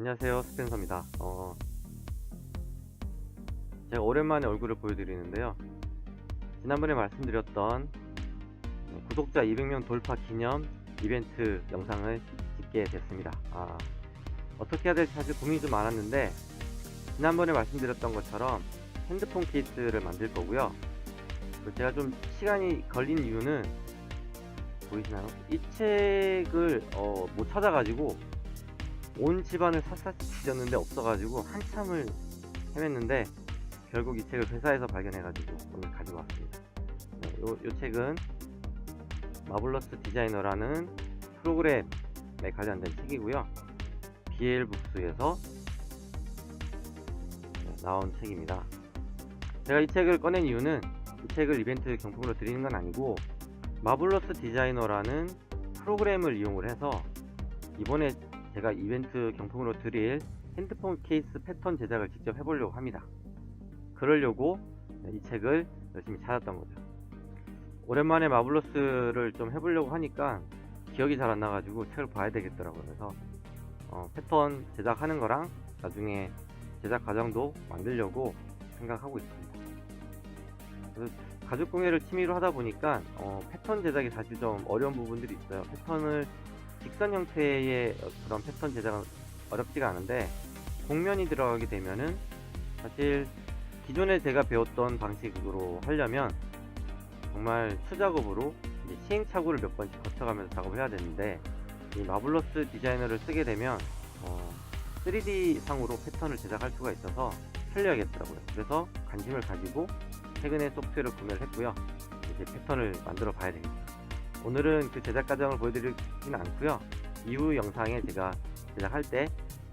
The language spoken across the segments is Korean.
안녕하세요 스펜서입니다. 어, 제가 오랜만에 얼굴을 보여드리는데요. 지난번에 말씀드렸던 네, 구독자 200명 돌파 기념 이벤트 영상을 찍게 됐습니다. 아, 어떻게 해야 될지 사실 고민이 좀 많았는데 지난번에 말씀드렸던 것처럼 핸드폰 케이스를 만들 거고요. 제가 좀 시간이 걸린 이유는 보이시나요? 이 책을 어, 못 찾아가지고 온 집안을 샅샅이 뒤졌는데 없어가지고 한참을 헤맸는데 결국 이 책을 회사에서 발견해가지고 오늘 가지고 왔습니다. 네, 요, 요 책은 마블러스 디자이너라는 프로그램에 관련된 책이고요. BL북스에서 네, 나온 책입니다. 제가 이 책을 꺼낸 이유는 이 책을 이벤트 경품으로 드리는 건 아니고 마블러스 디자이너라는 프로그램을 이용을 해서 이번에 제가 이벤트 경품으로 드릴 핸드폰 케이스 패턴 제작을 직접 해보려고 합니다. 그러려고 이 책을 열심히 찾았던 거죠. 오랜만에 마블러스를 좀 해보려고 하니까 기억이 잘 안 나가지고 책을 봐야 되겠더라고요. 그래서 어, 패턴 제작하는 거랑 나중에 제작 과정도 만들려고 생각하고 있습니다. 가죽 공예를 취미로 하다 보니까 어, 패턴 제작이 사실 좀 어려운 부분들이 있어요. 패턴을 직선 형태의 그런 패턴 제작은 어렵지가 않은데 곡면이 들어가게 되면은 사실 기존에 제가 배웠던 방식으로 하려면 정말 수작업으로 시행착오를 몇 번씩 거쳐가면서 작업을 해야 되는데 이 마블러스 디자이너를 쓰게 되면 어, 3D 상으로 패턴을 제작할 수가 있어서 편리하겠더라고요. 그래서 관심을 가지고 최근에 소프트웨어를 구매를 했고요. 이제 패턴을 만들어 봐야 되겠죠. 오늘은 그 제작 과정을 보여드리진 않고요. 이후 영상에 제가 제작할 때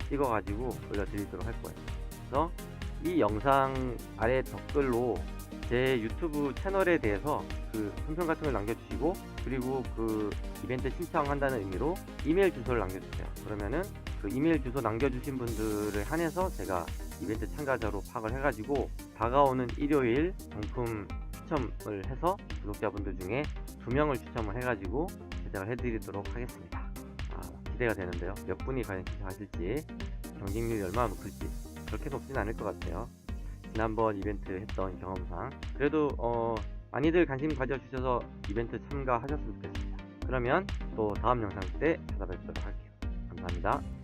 찍어가지고 올려드리도록 할 거예요. 그래서 이 영상 아래 댓글로 제 유튜브 채널에 대해서 그 품평 같은 걸 남겨주시고 그리고 그 이벤트 신청한다는 의미로 이메일 주소를 남겨주세요. 그러면은 그 이메일 주소 남겨주신 분들을 한해서 제가 이벤트 참가자로 파악을 해가지고 다가오는 일요일 경품 추첨을 해서 구독자분들 중에 두 명을 추첨을 해가지고 제작을 해드리도록 하겠습니다. 아, 기대가 되는데요. 몇 분이 과연 신청하실지 경쟁률이 얼마나 높을지 그렇게 높진 않을 것 같아요. 지난번 이벤트 했던 경험상 그래도 어, 많이들 관심 가져주셔서 이벤트 참가하셨으면 좋겠습니다. 그러면 또 다음 영상 때 찾아뵙도록 할게요. 감사합니다.